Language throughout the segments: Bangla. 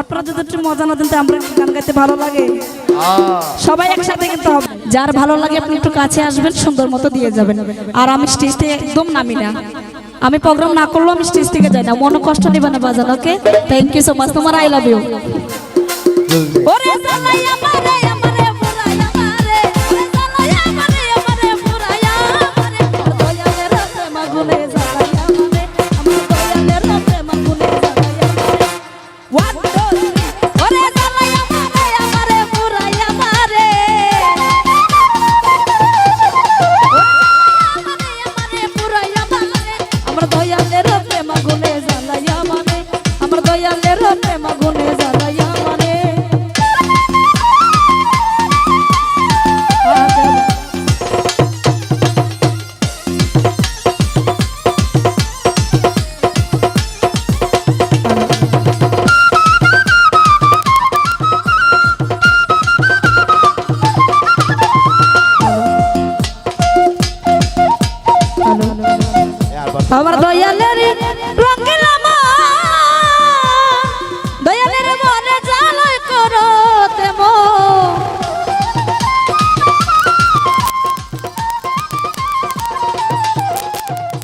আপনারা যদি একটু মজা না দেন তো আমরা গান গাইতে ভালো লাগে। সবাই একসাথে কিন্তু হবে। যার ভালো লাগে আপনি একটু কাছে আসবেন সুন্দর মতো দিয়ে যাবেন। আর আমি স্টেজ থেকে একদম নামি না। আমি প্রোগ্রাম না করলেও আমি স্টেজ থেকে যাই না। মনে কষ্ট নেবে না বাজান okay thank you so much তোমার I love you por doya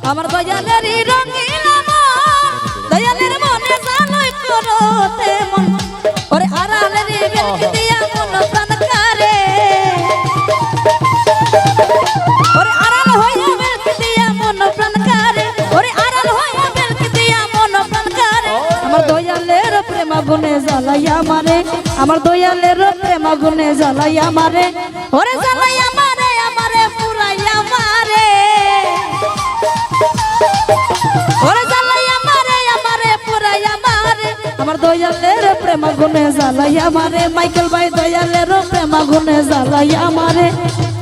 আমার দয়ালের রঙিন দয়ালের মনে জালয় করো তেমন ওরে আড়ালের বেলকি দিয়া মন প্রাণ কারে ওরে আড়াল হইয়া বেলকি দিয়া মন প্রাণ কারে ওরে আড়াল হইয়া বেলকি দিয়া মন প্রাণ কারে আমার দয়ালের প্রেম গুনে জ্বালাইয়া মারে আমার দয়ালের প্রেম গুনে জ্বালাইয়া মারে ওরে জ্বালাইয়া আমারে, আমার দয়ালের প্রেম গুনে জ্বালাইয়া মারে মাইকেল ভাই দয়ালের প্রেম গুনে জ্বালাইয়া আমারে আমরা।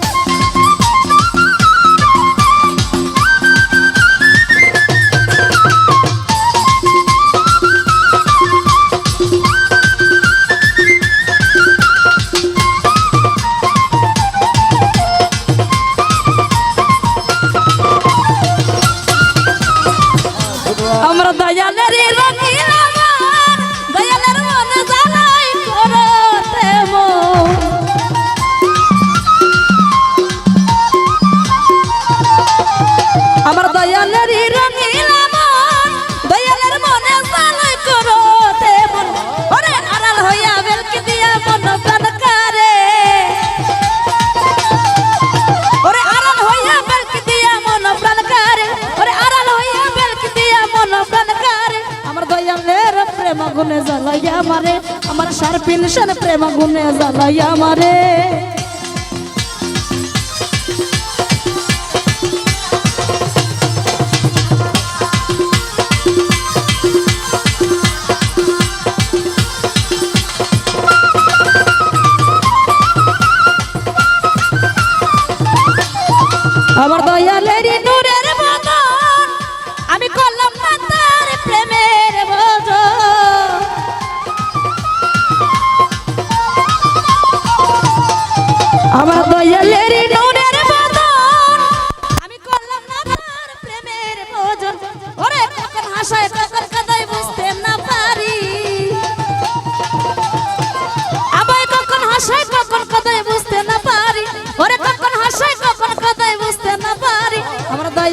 জ্বালাইয়া মারে আমার সার পিনশন প্রেম গুনে জ্বালাই আমারে আমার।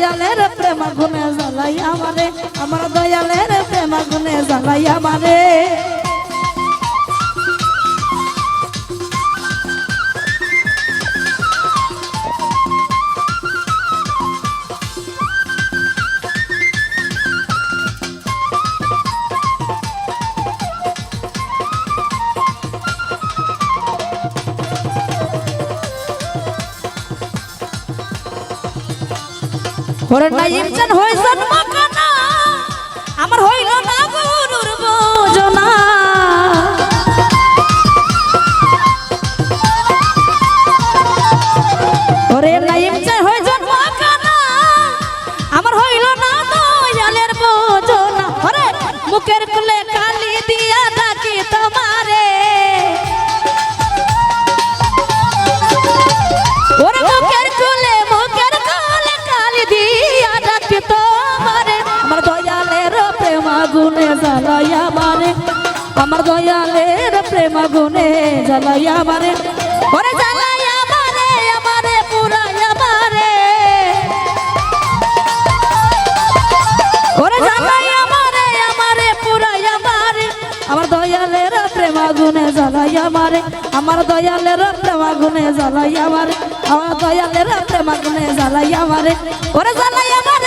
দয়ালের প্রেম গুনে জ্বালাই আমারে। আমার দয়ালের প্রেম গুনে জ্বালাই আমারে। ওরে নাইম জান হই জন্ম প্রেম আগুনে জ্বালাই আমারে ওরে জ্বালাই আমারে আমারে পুরাই আমারে ওরে জ্বালাই আমারে আমারে পুরাই আমারে আমার দয়ালের প্রেম আগুনে জ্বালাই আমারে আমার দয়ালের প্রেম আগুনে জ্বালাই আমারে আমার দয়ালের প্রেম আগুনে জ্বালাই আমারে ওরে জ্বালাই আমারে আমারে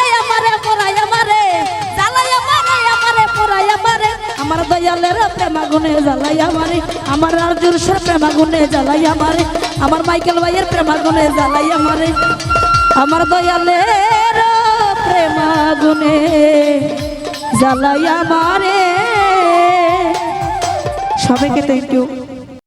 আমারে দয়ালের প্রেম আগুনে জ্বালাই আমারে, আমার রাজুর সে প্রেম আগুনে জ্বালাই আমারে, আমার মাইকেল ভাইয়ের প্রেম আগুনে জ্বালাই আমারে, আমার দয়ালের প্রেম আগুনে জ্বালাই আমারে। সবাইকে থ্যাংক ইউ